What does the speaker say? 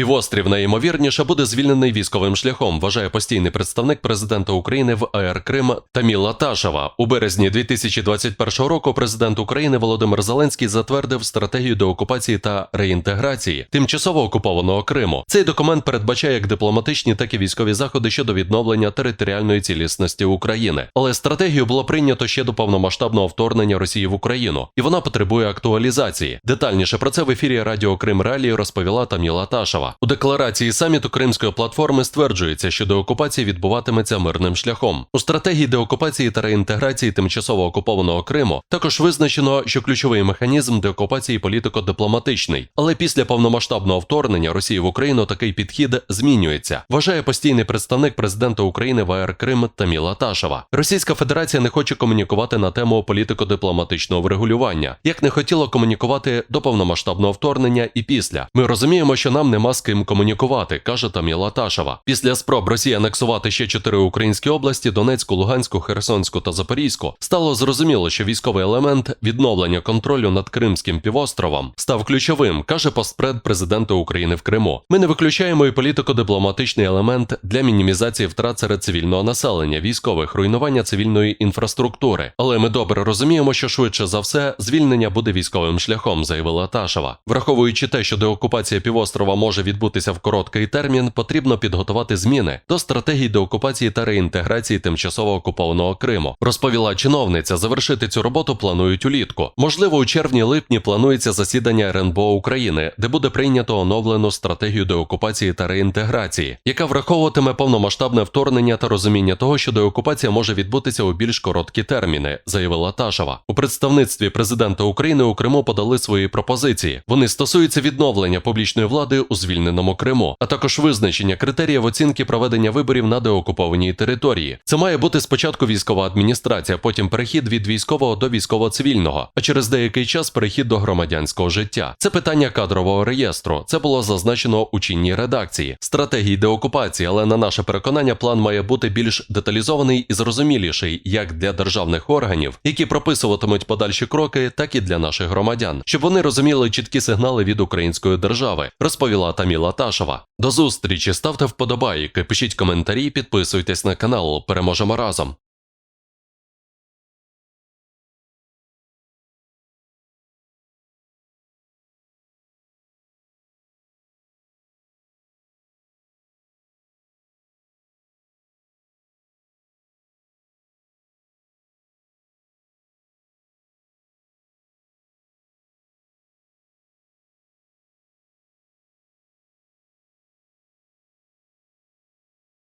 Півострів найімовірніше буде звільнений військовим шляхом, вважає постійний представник президента України в АР Крим Таміла Ташева. У березні 2021 року президент України Володимир Зеленський затвердив стратегію деокупації та реінтеграції тимчасово окупованого Криму. Цей документ передбачає як дипломатичні, так і військові заходи щодо відновлення територіальної цілісності України. Але стратегію було прийнято ще до повномасштабного вторгнення Росії в Україну, і вона потребує актуалізації. Детальніше про це в ефірі Радіо Крим Реалії розповіла Таміла Ташева. У декларації саміту Кримської платформи стверджується, що деокупація відбуватиметься мирним шляхом. У стратегії деокупації та реінтеграції тимчасово окупованого Криму також визначено, що ключовий механізм деокупації політико-дипломатичний. Але після повномасштабного вторгнення Росії в Україну такий підхід змінюється. Вважає постійний представник президента України в АР Крим Таміла Ташева. Російська Федерація не хоче комунікувати на тему політико-дипломатичного врегулювання, як не хотіла комунікувати до повномасштабного вторгнення і після. Ми розуміємо, що нам нема з ким комунікувати, каже Таміла Ташева. Після спроб Росії анексувати ще чотири українські області Донецьку, Луганську, Херсонську та Запорізьку, стало зрозуміло, що військовий елемент відновлення контролю над Кримським півостровом став ключовим, каже постпред президента України в Криму. Ми не виключаємо і політико-дипломатичний елемент для мінімізації втрат серед цивільного населення, військових руйнування цивільної інфраструктури. Але ми добре розуміємо, що швидше за все звільнення буде військовим шляхом, заявила Ташева. Враховуючи те, що деокупація півострова може відбутися в короткий термін, потрібно підготувати зміни до стратегії деокупації та реінтеграції тимчасово окупованого Криму. Розповіла чиновниця. Завершити цю роботу планують улітку. Можливо, у червні-липні планується засідання РНБО України, де буде прийнято оновлену стратегію деокупації та реінтеграції, яка враховуватиме повномасштабне вторгнення та розуміння того, що деокупація може відбутися у більш короткі терміни, заявила Ташева. У представництві президента України у Криму подали свої пропозиції. Вони стосуються відновлення публічної влади у звільненому Криму, а також визначення критеріїв оцінки проведення виборів на деокупованій території. Це має бути спочатку військова адміністрація, потім перехід від військового до військово-цивільного, а через деякий час перехід до громадянського життя. Це питання кадрового реєстру. Це було зазначено у чинній редакції стратегії деокупації, але на наше переконання план має бути більш деталізований і зрозуміліший як для державних органів, які прописуватимуть подальші кроки, так і для наших громадян, щоб вони розуміли чіткі сигнали від української держави, розповіла Таміла Ташева. До зустрічі ставте вподобайки, пишіть коментарі, підписуйтесь на канал. Переможемо разом.